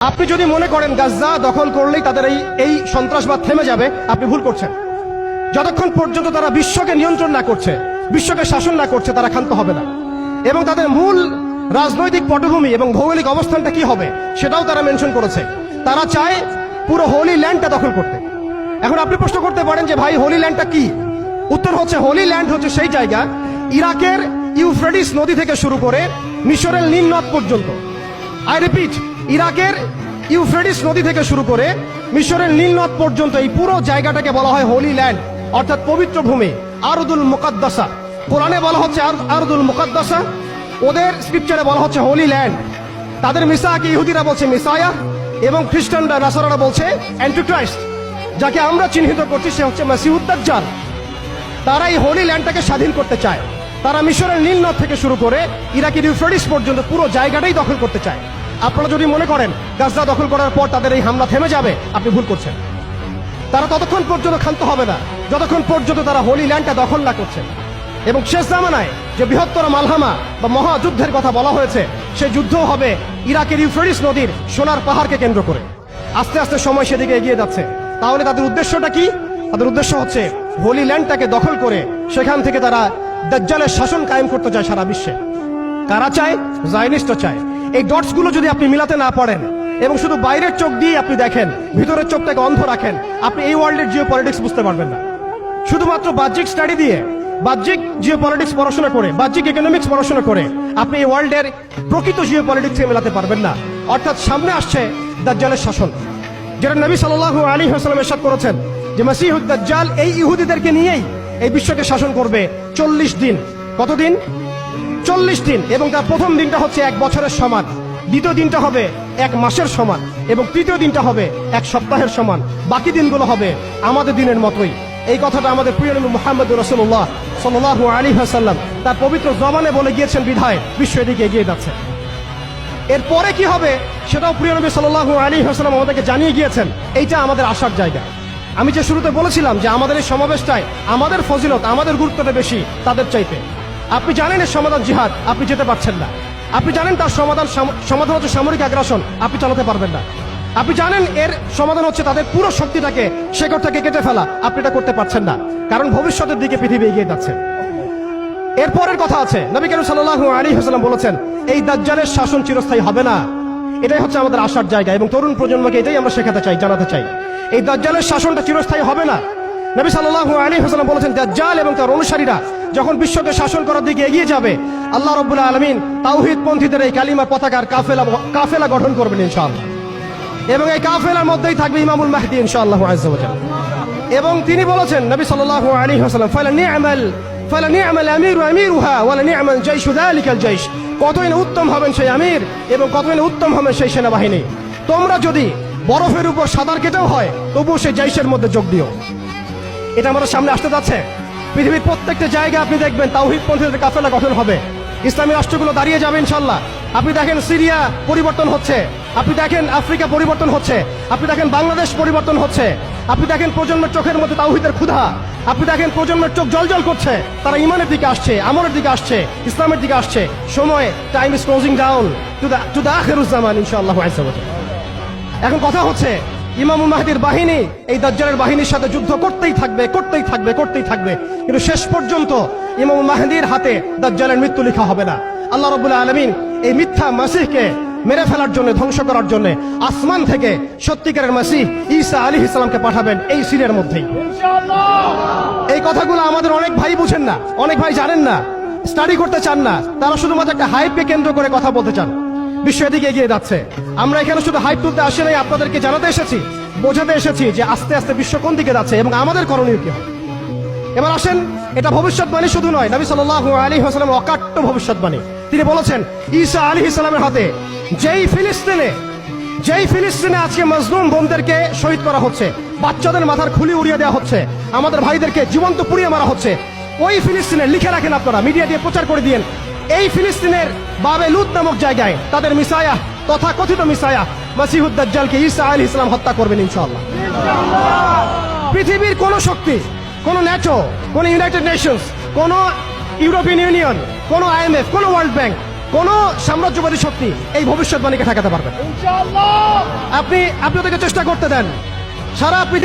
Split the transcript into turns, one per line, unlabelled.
আপনি যদি মনে করেন গাজ্জা দখল করলেই তাদের এই এই সন্ত্রাসবাদ থেমে যাবে, আপনি ভুল করছেন। যতক্ষণ পর্যন্ত তারা বিশ্বকে নিয়ন্ত্রণ না করছে, বিশ্বকে শাসন না করছে, তারা ক্ষান্ত হবে না। এবং তাদের মূল রাজনৈতিক পটভূমি এবং ভৌগোলিক অবস্থানটা কি হবে, সেটাও তারা মেনশন করেছে। তারা চায় পুরো হোলি ল্যান্ডটা দখল করতে। এখন আপনি প্রশ্ন করতে পারেন যে, ভাই, হোলি ল্যান্ডটা কি? উত্তর হচ্ছে, হোলি ল্যান্ড হচ্ছে সেই জায়গা ইরাকের ইউফ্রেডিস নদী থেকে শুরু করে মিশরের নীল পর্যন্ত। আই রিপিট ইরাকের ইউফ্রেডিস নদী থেকে শুরু করে মিশরের নীল নদ পর্যন্ত এই পুরো জায়গাটাকে বলা হয় হোলি ল্যান্ড, অর্থাৎ পবিত্র ভূমি, আরদুল মুকাদ্দাসা। কোরআনে বলা হচ্ছে আর- আরদুল মুকাদ্দাসা, ওদের স্ক্রিপচারে বলা হচ্ছে হোলি ল্যান্ড। তাদের মিসাকে ইহুদিরা বলছে মিসায়া এবং খ্রিস্টানরা, নাসারারা বলছে অ্যান্টিক্রাইস্ট, যাকে আমরা চিহ্নিত করছি, সে হচ্ছে মাসিউদ্দাজ্জাল তারা এই হোলি ল্যান্ডটাকে স্বাধীন করতে চায়। তারা মিশরের নীল নদ থেকে শুরু করে ইরাকের ইউফ্রেডিস পর্যন্ত পুরো জায়গাটাই দখল করতে চায়। আপনারা যদি মনে করেন গাজা দখল করার পর তাদের এই হামলা থেমে যাবে, আপনি ভুল করছেন। তারা ততক্ষণ পর্যন্ত ক্ষান্ত হবে না, যতক্ষণ পর্যন্ত তারা হোলি ল্যান্ডটা দখল না করছে। এবং শেষ জামানায় যে বৃহত্তর মালহামা বা মহাযুদ্ধের কথা বলা হয়েছে সেই যুদ্ধ হবে ইরাকের ইউফ্রেডিস নদীর সোনার পাহাড়কে কেন্দ্র করে। আস্তে আস্তে সময় সেদিকে এগিয়ে যাচ্ছে। তাহলে তাদের উদ্দেশ্যটা কি? তাদের উদ্দেশ্য হচ্ছে হোলি ল্যান্ডটাকে দখল করে সেখান থেকে তারা দাজ্জালের শাসন কায়েম করতে চায় সারা বিশ্বে। কারা চায়? জাইনিস্ট চায়। এই ডটসগুলো যদি আপনি মিলাতে না পারেন এবং শুধু বাইরের চোখ দিয়ে আপনি দেখেন, ভিতরের চোখটাকে অন্ধ রাখেন, আপনি এই ওয়ার্ল্ডের জিও পলিটিক্স বুঝতে পারবেন না। শুধুমাত্র বাহ্যিক স্টাডি দিয়ে, বাহ্যিক জিও পলিটিক্স পড়াশোনা করে, বাহ্যিক ইকোনমিক্স পড়াশোনা করে, আপনি এই ওয়ার্ল্ডের প্রকৃত জিও পলিটিক্সকে মেলাতে পারবেন না। অর্থাৎ সামনে আসছে দাজ্জালের শাসন, যেটা নবী সাল্লাল্লাহু আলী হাসলাম এরশাদ করেছেন যে মাসিহুদ দাজ্জাল এই ইহুদিদেরকে নিয়েই এই বিশ্বকে শাসন করবে চল্লিশ দিন। কতদিন? চল্লিশ দিন এবং তার প্রথম দিনটা হচ্ছে এক বছরের সমান। দ্বিতীয় দিনটা হবে এক মাসের সমান এবং তৃতীয় দিনটা হবে এক সপ্তাহের সমান। বাকি দিনগুলো হবে আমাদের দিনের মতোই। এই কথাটা আমাদের প্রিয় মোহাম্মদ রসুল্লাহ সাল্লাহ আলী হাসাল্লাম তার পবিত্র জমানে বলে গিয়েছেন, বিধায় বিশ্ব এদিকে এগিয়ে যাচ্ছে। এরপরে কি হবে সেটাও প্রিয় নবী সাল্লাহ আলী হাসলাম আমাদেরকে জানিয়ে গিয়েছেন, এইটা আমাদের আসার জায়গা। আমি যে শুরুতে বলেছিলাম যে আমাদের এই সমাবেশটায় আমাদের ফজিলত, আমাদের গুরুত্বটা বেশি তাদের চাইতে। আপনি জানেন এর সমাধান জিহাদ, আপনি যেতে পারছেন না। আপনি জানেন তার সমাধান সমাধান হচ্ছে সামরিক আগ্রাসন, আপনি চালাতে পারবেন না। আপনি জানেন এর সমাধান হচ্ছে তাদের পুরো শক্তিটাকে থেকে কেটে ফেলা, আপনি এটা করতে পারছেন না। কারণ ভবিষ্যতের দিকে পৃথিবী এগিয়ে যাচ্ছে। এরপরের কথা আছে, নবী কেন সাল্লাহ আলী হাসলাম বলেছেন, এই দাজ্জালের শাসন চিরস্থায়ী হবে না। এটাই হচ্ছে আমাদের আসার জায়গা এবং তরুণ প্রজন্মকে এটাই আমরা শেখাতে চাই, জানাতে চাই। এই দাজ্জালের শাসনটা চিরস্থায়ী হবে না। নবী সাল্লাহ আলী হাসলাম বলেছেন, দাজ্জাল এবং তার অনুসারীরা যখন বিশ্বকে শাসন করার দিকে এগিয়ে যাবে, আল্লাহ রব্বুল্লাহ আলমিন তাওহিদ পন্থীদের এই কালিমা পতাকার কাফেলা কাফেলা গঠন করবেন ইনশাআল্লাহ। এবং এই কাফেলার মধ্যেই থাকবে ইমামুল মাহদি ইনশাআল্লাহ আজ্জা এবং তিনি বলেছেন, নবী সাল্লাহ সাল্লাল্লাহু আলাইহি ওয়াসাল্লাম, ফালা নি'মাল ফালা নি'মাল আমিরু আমিরুহা, ওয়ালা নি'মাল জাইশু যালিকাল জাইশ। কতই না উত্তম হবেন সেই আমির এবং কতই না উত্তম হবেন সেই সেনাবাহিনী। তোমরা যদি বরফের উপর সাঁতার কেটেও হয়, তবুও সেই জাইশের মধ্যে যোগ দিও। এটা আমাদের সামনে আসতে যাচ্ছে। পৃথিবীর প্রত্যেকটা জায়গায় আপনি দেখবেন তাওহিদ পন্থীদের কাফেলা গঠন হবে। ইসলামী রাষ্ট্রগুলো দাঁড়িয়ে যাবে, ইনশাল্লাহ। আপনি দেখেন সিরিয়া পরিবর্তন হচ্ছে। আপনি দেখেন আফ্রিকা পরিবর্তন হচ্ছে। আপনি দেখেন বাংলাদেশ পরিবর্তন হচ্ছে। আপনি দেখেন প্রজন্মের চোখের মধ্যে তাওহিদের ক্ষুধা। আপনি দেখেন প্রজন্মের চোখ জল করছে। তারা ইমানের দিকে আসছে, আমলের দিকে আসছে, ইসলামের দিকে আসছে। সময় time is closing down to the to the Akhiruzzaman, ইনশাআল্লাহ আইসা এখন কথা হচ্ছে ইমামুল মাহদির বাহিনী এই দাজ্জালের বাহিনীর সাথে যুদ্ধ করতেই থাকবে করতেই থাকবে করতেই থাকবে। কিন্তু শেষ পর্যন্ত ইমামুল মাহদির হাতে দাজ্জালের মৃত্যু লেখা হবে না। আল্লাহ রবুল্লাহ আলমিন এই মিথ্যা মাসিহকে মেরে ফেলার জন্য ধ্বংস করার জন্য আসমান থেকে সত্যিকারের মাসি ঈসা আলী ইসলামকে পাঠাবেন এই সিনের মধ্যেই। এই কথাগুলো আমাদের অনেক ভাই বুঝেন না অনেক ভাই জানেন না স্টাডি করতে চান না তারা শুধুমাত্র একটা হাইপকে কেন্দ্র করে কথা বলতে চান। বিশ্ব দিকে এগিয়ে যাচ্ছে। আমরা এখানে শুধু হাইপ তুলতে আসি নাই, আপনাদেরকে জানাতে এসেছি, বোঝাতে এসেছি যে আস্তে আস্তে বিশ্ব কোন দিকে যাচ্ছে এবং আমাদের করণীয় কি হবে। এবার আসেন, এটা ভবিষ্যৎবাণী শুধু নয়, নবী সাল্লাল্লাহু আলী হাসলাম অকাট্য ভবিষ্যৎবাণী। তিনি বলেছেন, ঈসা আলী ইসলামের হাতে যেই ফিলিস্তিনে যেই ফিলিস্তিনে আজকে মজলুম বোনদেরকে শহীদ করা হচ্ছে, বাচ্চাদের মাথার খুলি উড়িয়ে দেওয়া হচ্ছে, আমাদের ভাইদেরকে জীবন্ত পুড়িয়ে মারা হচ্ছে, ওই ফিলিস্তিনে লিখে রাখেন আপনারা, মিডিয়া দিয়ে প্রচার করে দিয়েন, এই ফিলিস্তিনের বাবে লুত নামক জায়গায় তাদের মিসায়া তথা কথিত মিসায়া মাসিহুদ্দাজ্জালকে ঈসা আলী ইসলাম হত্যা করবেন ইনশাআল্লাহ। পৃথিবীর কোন শক্তি কোন ন্যাটো কোন ইউনাইটেড নেশনস কোন ইউরোপিয়ান ইউনিয়ন কোন আইএমএফ কোন ওয়ার্ল্ড ব্যাংক কোন সাম্রাজ্যবাদী শক্তি এই ভবিষ্যৎবাণীকে ঠেকাতে পারবে আপনি আপনি ওদেরকে চেষ্টা করতে দেন। সারা পৃথিবী